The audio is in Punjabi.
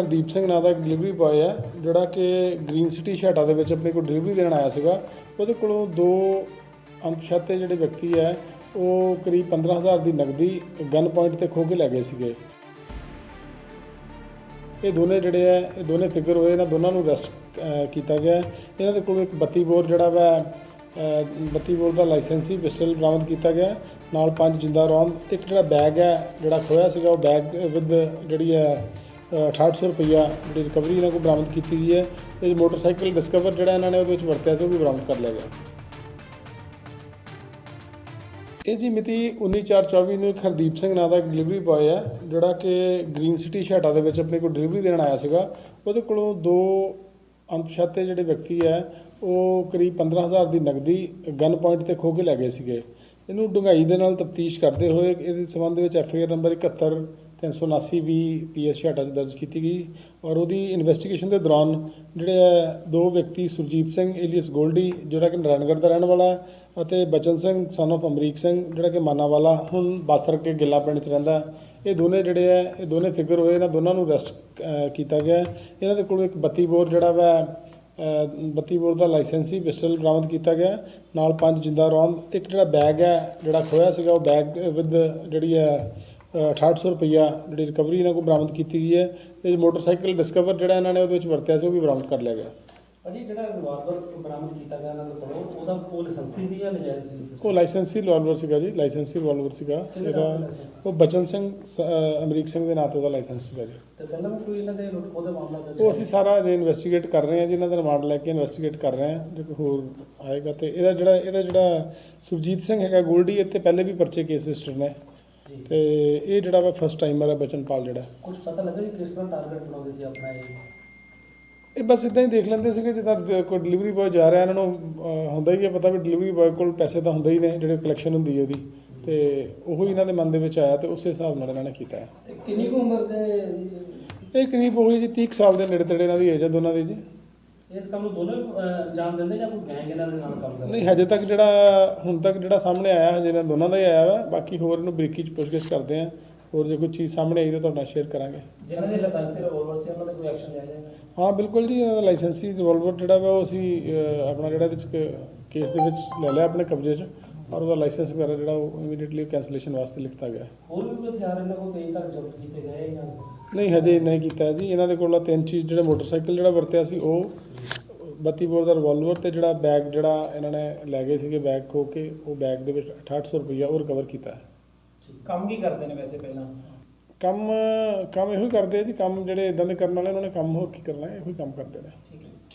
ਹਰਦੀਪ ਸਿੰਘ ਨਾਂ ਦਾ ਇੱਕ ਡਿਲੀਵਰੀ ਬॉय ਹੈ ਜਿਹੜਾ ਕਿ ਗ੍ਰੀਨ ਸਿਟੀ ਛਾਟਾ ਦੇ ਵਿੱਚ ਆਪਣੇ ਕੋਲ ਡਿਲੀਵਰੀ ਦੇਣ ਆਇਆ ਸੀਗਾ। ਉਹਦੇ ਕੋਲੋਂ ਦੋ ਅਣਪਛਾਤੇ ਜਿਹੜੇ ਵਿਅਕਤੀ ਹੈ ਉਹ ਕਰੀਬ 15000 ਦੀ ਨਗਦੀ ਗਨ ਪੁਆਇੰਟ ਤੇ ਖੋਹ ਕੇ ਲੈ ਗਏ ਸੀਗੇ। ਇਹ ਦੋਨੇ ਜਿਹੜੇ ਹੈ ਇਹ ਦੋਨੇ ਫਿਗਰ ਹੋਏ ਇਹਨਾਂ ਦੋਨਾਂ ਨੂੰ ਅਰੈਸਟ ਕੀਤਾ ਗਿਆ। ਇਹਨਾਂ ਦੇ ਕੋਲ ਇੱਕ 32 ਬੋਰ ਜਿਹੜਾ ਵਾ ਅਹ, 32 ਬੋਰ ਦਾ ਲਾਇਸੈਂਸੀ ਪਿਸਟਲ ਬਰਾਮਦ ਕੀਤਾ ਗਿਆ। ਨਾਲ ਪੰਜ ਜਿੰਦਾ ਰੌਂਦ ਇੱਕ ਜਿਹੜਾ ਬੈਗ ਹੈ ਜਿਹੜਾ ਖੋਇਆ ਸੀਗਾ ਉਹ ਬੈਗ ਵਿਦ ਜਿਹੜੀ ਹੈ 6800 ਰੁਪਈਆ ਜਿਹੜੀ ਰਿਕਵਰੀ ਇਹਨਾਂ ਕੋਲ ਬਰਾਮਦ ਕੀਤੀ ਗਈ ਹੈ। ਤੇ ਮੋਟਰਸਾਈਕਲ ਡਿਸਕਵਰ ਜਿਹੜਾ ਇਹਨਾਂ ਨੇ ਉਹਦੇ ਵਿੱਚ ਵਰਤਿਆ ਸੀ, ਉਹ ਵੀ ਬਰਾਮਦ ਕਰ ਲਿਆ ਗਿਆ। ਇਹ ਜੀ ਮਿਤੀ 19/4/24 ਨੂੰ ਇੱਕ ਹਰਦੀਪ ਸਿੰਘ ਨਾਂ ਦਾ ਇੱਕ ਡਿਲੀਵਰੀ ਬॉय ਹੈ, ਜਿਹੜਾ ਕਿ ਗ੍ਰੀਨ ਸਿਟੀ ਛਾਟਾ ਦੇ ਵਿੱਚ ਆਪਣੇ ਕੋਲ ਡਿਲੀਵਰੀ ਦੇਣ ਆਇਆ ਸੀਗਾ। ਉਹਦੇ ਕੋਲੋਂ ਦੋ ਅਣਪਛਾਤੇ ਜਿਹੜੇ ਵਿਅਕਤੀ ਹੈ, ਉਹ ਕਰੀਬ 15000 ਦੀ ਨਗਦੀ ਗਨ ਪੁਆਇੰਟ ਤੇ ਖੋਹ ਕੇ ਲੈ ਗਏ ਸੀਗੇ। ਇਹਨੂੰ ਡੂੰਘਾਈ ਦੇ ਨਾਲ ਤਫਤੀਸ਼ ਕਰਦੇ ਹੋਏ ਇਹਦੇ ਸੰਬੰਧ ਵਿੱਚ ਐਫ ਆਈ ਆਰ ਨੰਬਰ 71 379 ਵੀ ਪੀਐਸ ਛਾਟਾ 'ਚ ਦਰਜ ਕੀਤੀ ਗਈ ਔਰ ਉਹਦੀ ਇਨਵੈਸਟੀਗੇਸ਼ਨ ਦੇ ਦੌਰਾਨ ਜਿਹੜੇ ਹੈ ਦੋ ਵਿਅਕਤੀ ਸੁਰਜੀਤ ਸਿੰਘ ਏਲੀਅਸ ਗੋਲਡੀ ਜਿਹੜਾ ਕਿ ਨਾਰਾਇਣਗੜ੍ਹ ਦਾ ਰਹਿਣ ਵਾਲਾ ਅਤੇ ਬਚਨ ਸਿੰਘ ਸਨ of ਅਮਰੀਕ ਸਿੰਘ ਜਿਹੜਾ ਕਿ ਮਾਨਾਵਾਲਾ ਹੁਣ ਬਾਸਰ ਕੇ ਗਿੱਲਾ ਪਿੰਡ 'ਚ ਰਹਿੰਦਾ ਇਹ ਦੋਨੇ ਜਿਹੜੇ ਹੈ ਇਹ ਦੋਨੇ ਫਿਗਰ ਹੋਏ ਇਹਨਾਂ ਦੋਨਾਂ ਨੂੰ ਅਰੈਸਟ ਕੀਤਾ ਗਿਆ ਇਹਨਾਂ ਦੇ ਕੋਲ ਇੱਕ 32 ਬੋਰ ਜਿਹੜਾ ਵਾ ਅਹ, 32 ਬੋਰ ਦਾ ਲਾਇਸੈਂਸੀ ਪਿਸਟਲ ਬਰਾਮਦ ਕੀਤਾ ਗਿਆ ਨਾਲ ਪੰਜ ਜਿੰਦਾ ਰੌਂਦ ਇੱਕ ਜਿਹੜਾ ਬੈਗ ਹੈ ਜਿਹੜਾ ਖੋਇਆ ਸੀਗਾ ਉਹ ਬੈਗ ਵਿਦ ਜਿਹੜੀ ਹੈ 6800 ਰੁਪਈਆ ਜਿਹੜੀ ਰਿਕਵਰੀ ਇਹਨਾਂ ਕੋਲ ਬਰਾਮਦ ਕੀਤੀ ਗਈ ਹੈ ਤੇ ਮੋਟਰਸਾਈਕਲ ਡਿਸਕਵਰ ਜਿਹੜਾ ਇਹਨਾਂ ਨੇ ਉਹਦੇ ਵਿੱਚ ਵਰਤਿਆ ਸੀ ਉਹ ਵੀ ਬਰਾਮਦ ਕਰ ਲਿਆ ਗਿਆ। ਅਜੀ ਜਿਹੜਾ ਰਿਵਾਲਵਰ ਬਰਾਮਦ ਕੀਤਾ ਗਿਆ ਇਹਨਾਂ ਦੇ ਕੋਲੋਂ ਉਹਦਾ ਕੋਲ ਲਾਇਸੈਂਸੀ ਸੀ ਜਾਂ ਨਜਾਇਜ਼ ਸੀ? ਉਹ ਲਾਇਸੈਂਸੀ ਰਿਵਾਲਵਰ ਸੀਗਾ ਜੀ ਲਾਇਸੈਂਸੀ ਰਿਵਾਲਵਰ ਸੀਗਾ। ਇਹਦਾ ਉਹ ਬਚਨ ਸਿੰਘ ਅਮਰੀਕ ਸਿੰਘ ਦੇ ਨਾਂ ਤੇ ਉਹਦਾ ਲਾਇਸੈਂਸ ਸੀਗਾ ਜੀ। ਤੇ ਪਹਿਲਾਂ ਵੀ ਕੋਈ ਇਹਨਾਂ ਦੇ ਲੁੱਟ ਖੋਹ ਦਾ ਮਾਮਲਾ ਦਰਜ ਉਹ ਅਸੀਂ ਸਾਰਾ ਜੇ ਇਨਵੈਸਟੀਗੇਟ ਕਰ ਰਹੇ ਹਾਂ ਜੀ ਇਹਨਾਂ ਦਾ ਰਿਮਾਂਡ ਲੈ ਕੇ ਇਨਵੈਸਟੀਗੇਟ ਕਰ ਰਹੇ ਹਾਂ ਜੇ ਕੋਈ ਹੋਰ ਆਏਗਾ ਤੇ ਇਹਦਾ ਜਿਹੜਾ ਇਹਦਾ ਜਿਹੜਾ ਸੁਰਜੀਤ ਸਿੰਘ ਹੈਗਾ ਗੋਲਡੀ ਇੱਥੇ ਪਹਿਲੇ ਵੀ ਪਰਚੇ ਕੇਸ ਰਜਿਸਟਰ ਨੇ। ਤੇ ਇਹ ਜਿਹੜਾ ਵਾ ਫਸਟ ਟਾਈਮਰ ਹੈ ਬਚਨਪਾਲ ਜਿਹੜਾ। ਕੁਝ ਪਤਾ ਲੱਗਾ ਜੀ ਕਿਸ ਤਰ੍ਹਾਂ ਟਾਰਗੇਟ ਬਣਾਉਂਦੇ ਸੀ ਆਪਣਾ ਇਹ? ਇਹ ਬਸ ਇਦਾਂ ਹੀ ਦੇਖ ਲੈਂਦੇ ਸੀਗੇ ਜਿੱਦਾਂ ਜ- ਕੋਈ ਡਿਲੀਵਰੀ ਬॉय ਜਾ ਰਿਹਾ ਇਹਨਾਂ ਨੂੰ ਅਹ, ਹੁੰਦਾ ਹੀ ਹੈ ਪਤਾ ਵੀ ਡਿਲੀਵਰੀ ਬॉय ਕੋਲ ਪੈਸੇ ਤਾਂ ਹੁੰਦੇ ਹੀ ਨੇ ਜਿਹੜੇ ਕਲੈਕਸ਼ਨ ਹੁੰਦੀ ਹੈ ਉਹਦੀ। ਤੇ ਉਹੋ ਹੀ ਇਹਨਾਂ ਦੇ ਮਨ ਦੇ ਵਿੱਚ ਆਇਆ ਤੇ ਉਸੇ ਹਿਸਾਬ ਨਾਲ ਇਹਨਾਂ ਨੇ ਕੀਤਾ ਹੈ ਕਿੰਨੀ ਕੁ ਉਮਰ ਦੇ ਇਹ ਕਰੀਬ ਉਹੀ ਜੀ 30 ਕੁ ਸਾਲ ਦੇ ਨੇੜੇ ਤੇੜੇ ਇਹਨਾਂ ਦੀ ਏਜ ਹੈ ਦੋਨਾਂ ਦੀ ਜੀ। ਇਸ ਕੰਮ ਨੂੰ ਦੋਨੋਂ ਅੰਜਾਮ ਦਿੰਦੇ ਜਾਂ ਕੋਈ ਗੈਂਗ ਇਹਨਾਂ ਦੇ ਨਾਲ ਕੰਮ ਕਰਦਾ? ਨਹੀਂ ਹਜੇ ਤੱਕ ਜਿਹੜਾ ਹੁਣ ਤੱਕ ਜਿਹੜਾ ਸਾਹਮਣੇ ਆਇਆ ਹਜੇ ਇਹਨਾਂ ਦੋਨਾਂ ਦਾ ਹੀ ਆਇਆ ਵਾ। ਬਾਕੀ ਹੋਰ ਇਹਨੂੰ ਬਰੀਕੀ ਚ ਪੁੱਛਗਿੱਛ ਕਰਦੇ ਆ। ਹੋਰ ਜੇ ਕੋਈ ਚੀਜ਼ ਸਾਹਮਣੇ ਆਈ ਤਾਂ ਤੁਹਾਡੇ ਨਾਲ ਸ਼ੇਅਰ ਕਰਾਂਗੇ। ਜਿਹਨਾਂ ਦੇ ਲਾਇਸੈਂਸੀ ਰਿਵਾਲਵਰ ਸੀ ਉਹਨਾਂ ਦੇ ਕੋਈ ਐਕਸ਼ਨ ਲਿਆ ਜਾਏਗਾ ਹਾਂ ਬਿਲਕੁਲ ਜੀ ਇਹਦਾ ਲਾਇਸੈਂਸੀ ਰਿਵਾਲਵਰ ਜਿਹੜਾ ਵਾ ਉਹ ਅਸੀਂ ਆਪਣਾ ਜਿਹੜਾ ਇਹਦੇ ਚ ਕੇਸ ਦੇ ਵਿੱਚ ਲੈ ਲਿਆ ਆਪਣੇ ਕਬਜ਼ੇ 'ਚ। ਔਰ ਉਹਦਾ ਲਾਇਸੈਂਸ ਵਗੈਰਾ ਜਿਹੜਾ ਉਹ ਇਮੀਡੀਏਟਲੀ ਕੈਂਸਲੇਸ਼ਨ ਵਾਸਤੇ ਲਿਖਤਾ ਗਿਆ। ਹੋਰ ਵੀ ਕੋਈ ਹਥਿਆਰ ਇਹਨਾਂ ਕੋਲ ਕਈ ਤੱਕ ਜ਼ਬਤ ਕੀਤੇ ਗਏ ਜਾਂ ਨਹੀਂ? ਹਜੇ ਨਹੀਂ ਕੀਤਾ ਜੀ। ਇਹਨਾਂ ਦੇ ਕੋਲ ਤਿੰਨ ਚੀਜ਼ ਜਿਹੜਾ ਮੋਟਰਸਾਈਕਲ ਜਿਹੜਾ ਵਰਤਿਆ ਸੀ ਉਹ 32 ਬੋਰ ਦਾ ਰਿਵਾਲਵਰ ਤੇ ਜਿਹੜਾ ਬੈਗ ਜਿਹੜਾ ਇਹਨਾਂ ਨੇ ਲੈ ਗਏ ਸੀਗੇ ਬੈਗ ਖੋ ਕੇ ਉਹ ਬੈਗ ਦੇ ਵਿੱਚ 6800 ਰੁਪਈਆ ਉਹ ਰਿਕਵਰ ਕੀਤਾ ਹੈ। ਕੰਮ ਕੀ ਕਰਦੇ ਨੇ ਵੈਸੇ ਪਹਿਲਾਂ? ਕੰਮ ਕੰਮ ਇਹੋ ਹੀ ਕਰਦੇ ਆ ਜੀ। ਕੰਮ ਜਿਹੜੇ ਇਦਾਂ ਦੇ ਕਰਨ ਵਾਲੇ ਉਹਨਾਂ ਨੇ ਕੰਮ ਹੋਰ ਕੀ ਕਰਨਾ ਹੈ? ਇਹੋ ਹੀ ਕੰਮ ਕਰਦੇ ਨੇ। ਠੀਕ।